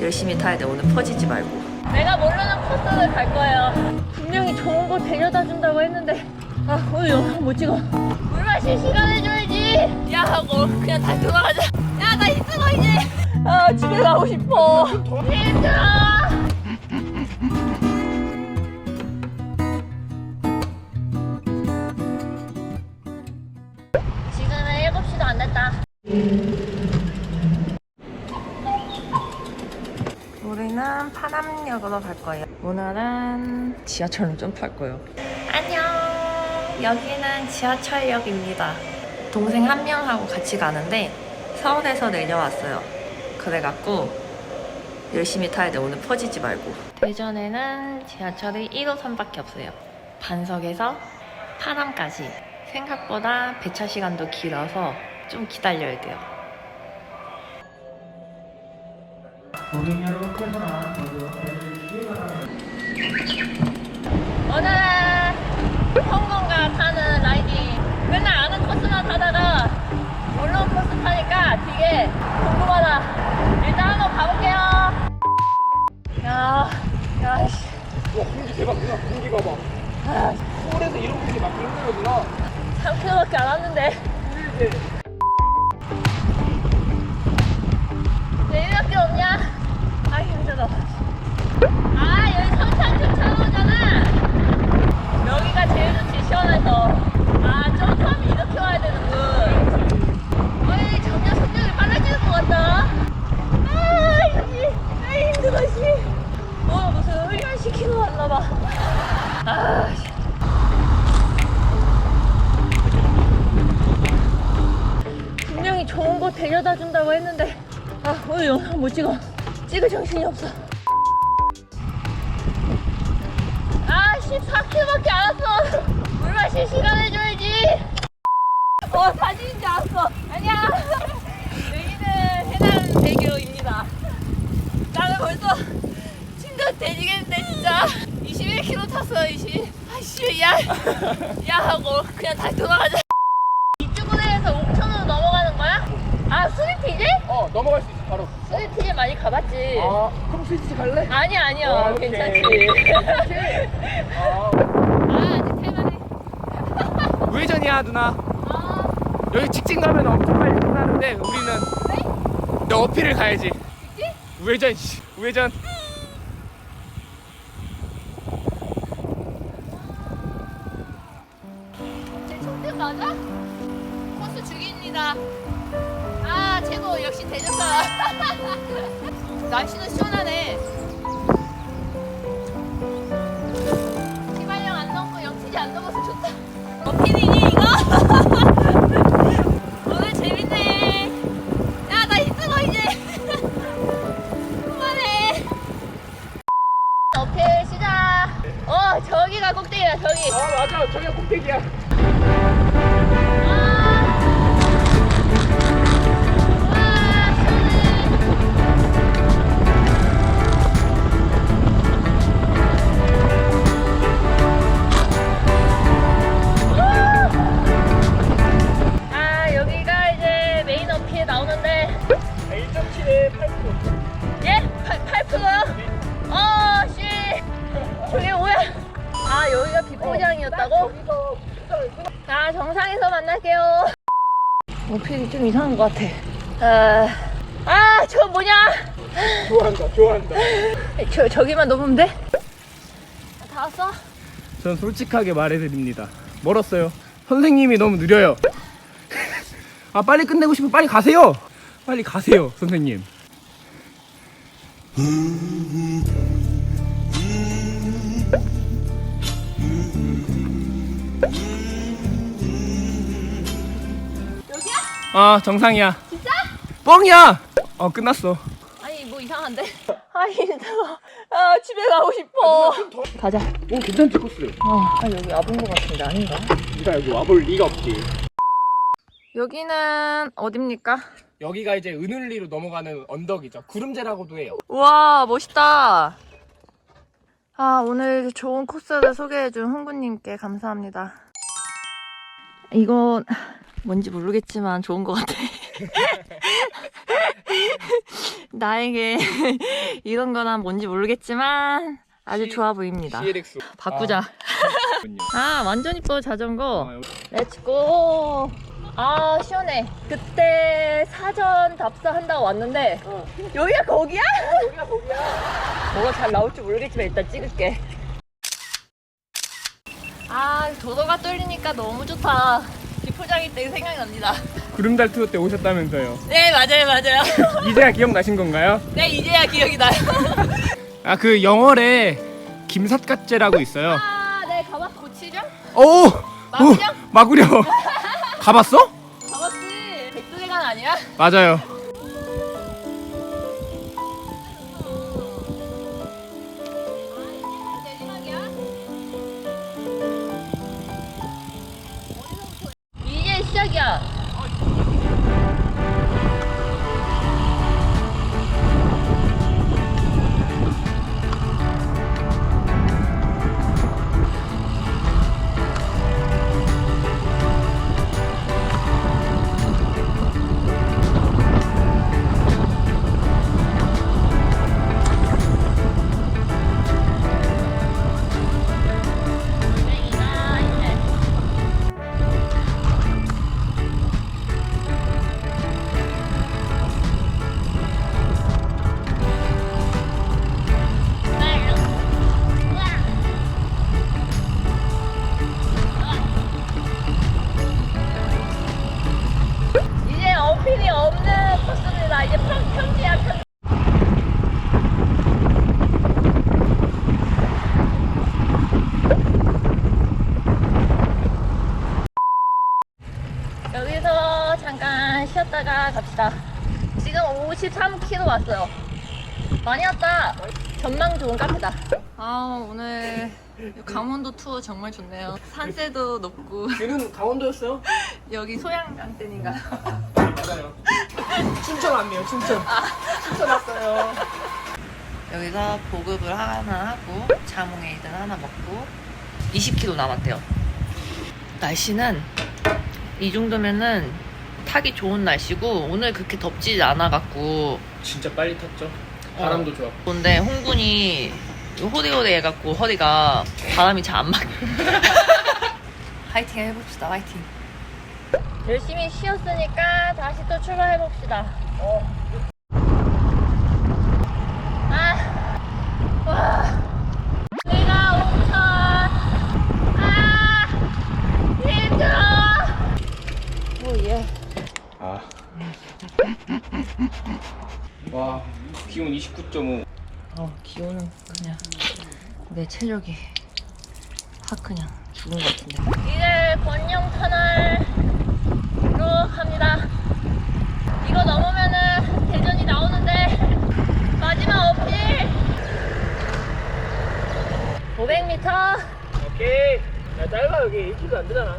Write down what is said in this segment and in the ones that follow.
열심히 타야 돼. 오늘 퍼지지 말고. 내가 모르는 코스를 갈 거예요. 분명히 좋은 곳 데려다 준다고 했는데 아 오늘 영상 못 찍어. 물 마실 시간 해줘야지. 야 하고 그냥 다시 돌아가자. 야 나 힘들어 이제. 아 집에 가고 싶어. 힘들어. 오늘은 지하철로 점프할 거예요. 안녕. 여기는 지하철역입니다. 동생 한 명하고 같이 가는데 서울에서 내려왔어요. 그래갖고 열심히 타야 돼. 오늘 퍼지지 말고. 대전에는 지하철이 1호선밖에 없어요. 반석에서 파남까지. 생각보다 배차 시간도 길어서 좀 기다려야 돼요. 고객 여러분께서는 오늘은 성공가 타는 라이딩 맨날 아는 코스만 타다가 모르는 코스 타니까 되게 궁금하다 일단 한번 가볼게요 야, 야, 씨. 와 공기 대박 누나 공기 봐봐. 서울에서 이런 공기 막 그런 거구나. 3km밖에 안 왔는데 힘들지. 시원해서. 아 점프하면 이렇게 와야 되는군. 어이 점점 속력이 빨라지는 것 같다. 아 이씨 아 힘들어 씨뭐 무슨 훈련 시키러 왔나봐. 아 씨. 분명히 좋은 곳 데려다 준다고 했는데 아 오늘 영상 못 찍어. 찍을 정신이 없어. 아 14km밖에 안 왔어. 물 마실 시간 해줘야지. 어 사진인 줄 알았어. 아니야 여기는 해남 대교입니다. 나는 벌써 심장 대지겠는데 진짜. 21km 탔어 20 아씨 야, 야 하고 그냥 다시 돌아가자. 이쪽으로해서 5천으로 넘어가는 거야? 아 수리피지? 어 넘어갈 수 있어 바로. 수리피지 많이 가봤지. 아 그럼 스위치 갈래? 아니 아니요 아, 오케이. 괜찮지. 아. 아 아직 우회전이야 누나. 아 여기 직진 가면 엄청 빨리 끝나는데 우리는 너 어필을 가야지. 우회전 씨. 우회전. 제 총대 맞아? 코스 죽입니다 아 최고 역시 대전사 날씨는 시원하네 휘발령 안 넘고 영치지 안 넘어서 좋다 어필이 시작을 끊어. 자, 정상에서 만날게요. 어필이 좀 이상한 것 같아. 아, 아, 저 뭐냐? 좋아한다 좋아한다. 저, 저기만 넘으면 돼? 다 왔어? 전 솔직하게 말해드립니다. 멀었어요. 선생님이 너무 느려요. 아 빨리 끝내고 싶으면 빨리 가세요. 빨리 가세요, 선생님. 아 정상이야. 진짜? 뻥이야. 어 끝났어. 아니, 뭐 이상한데? 아, 힘들어. 아, 집에 가고 싶어. 가자. 오 괜찮지 코스. 아, 여기 와본 것 같은데 아닌가? 네가 여기 와볼 리가 없지. 여기는 어딥니까? 여기가 이제 은을리로 넘어가는 언덕이죠. 구름제라고도 해요. 우와 멋있다. 아 오늘 좋은 코스를 소개해준 흥구님께 감사합니다. 이건 뭔지 모르겠지만 좋은 것 같아. 나에게 이런 거나 뭔지 모르겠지만 아주 좋아 보입니다. CLX. 바꾸자. 아, 완전 이뻐 자전거. 아, 렛츠고. 아 시원해. 그때 사전 답사한다고 왔는데 여기가 거기야? 여기가 거기야. 뭐가 잘 나올지 모르겠지만 일단 찍을게. 아 도로가 뚫리니까 너무 좋다. 비포장이 때 생각이 납니다. 구름달 투어 때 오셨다면서요. 네 맞아요 맞아요. 이제야 기억나신 건가요? 네 이제야 기억이 나요. 아 그 영월에 김삿갓제라고 있어요. 아 네 가봤 고치죠? 오! 마구령? 오, 마구령. 가봤어? 가봤지. 백두대간 아니야? 맞아요. 여기서 잠깐 쉬었다가 갑시다. 지금 53km 왔어요. 많이 왔다. 전망 좋은 카페다. 아 오늘 강원도 투어 정말 좋네요. 산세도 높고 얘는 강원도였어요? 여기 소양강 댐인가? 맞아요. 춘천 왔네요, 춘천. 춘천 왔어요. 여기서 보급을 하나 하고 자몽에이드 하나 먹고 20km 남았대요. 날씨는 이 정도면은 타기 좋은 날씨고 오늘 그렇게 덥지 않아갖고. 진짜 빨리 탔죠. 바람도 좋았고. 근데 홍군이 호디호디 해갖고 허리가 바람이 잘 안 맞게 화이팅 해봅시다 화이팅. 열심히 쉬었으니까 다시 또 출발해봅시다. 아, 와, 내가 엄청 아, 힘들어 오예 아. 와, 기온 29.5. 어, 기온은 그냥 내 체력이 확 그냥 죽은 것 같은데. 이제 권영 터널로 갑니다. 이거 넘으면은 대전이 나오는데 마지막 어필 500m. 오케이. 야, 짧아, 여기 1km 안 되잖아.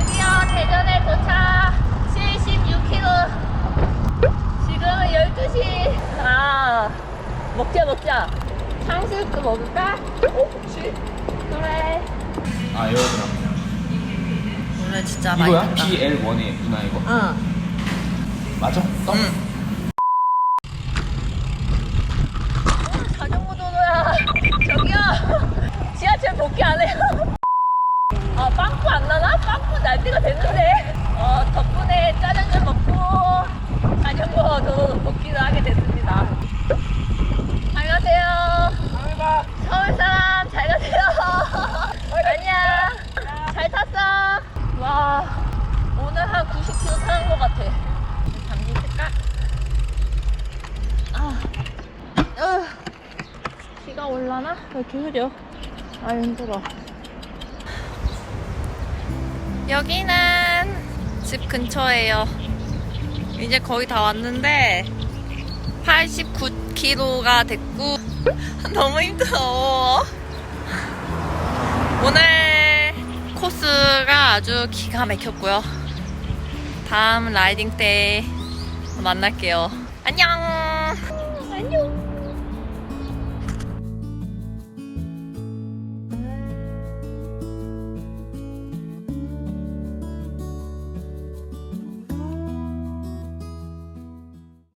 드디어 대전에 도착 76km 지금은 12시 아 먹자 먹자 탕수육도 먹을까? 어, 혹시? 그래 아, 에어드랍. 오늘 진짜 이거야? BL1의 누나 이거? 응 맞아? 응. 자전거 도로야 저기요 지하철 복귀 안 해요 아 빵꾸 안 나나? 빵꾸 날 때가 됐는데 어 덕분에 짜장면 먹고 자전거 도로 복귀를 하게 됐습니다 잘 가세요 서울 사람 잘 가세요 안녕 잘 탔어 와 오늘 한 90km 타는 것 같아 잠시 쉴까? 아 으, 비가 올라나? 왜 이렇게 흐려? 아 힘들어. 여기는 집 근처예요. 이제 거의 다 왔는데 89km가 됐고 너무 힘들어. 오늘 코스가 아주 기가 막혔고요. 다음 라이딩 때 만날게요. 안녕!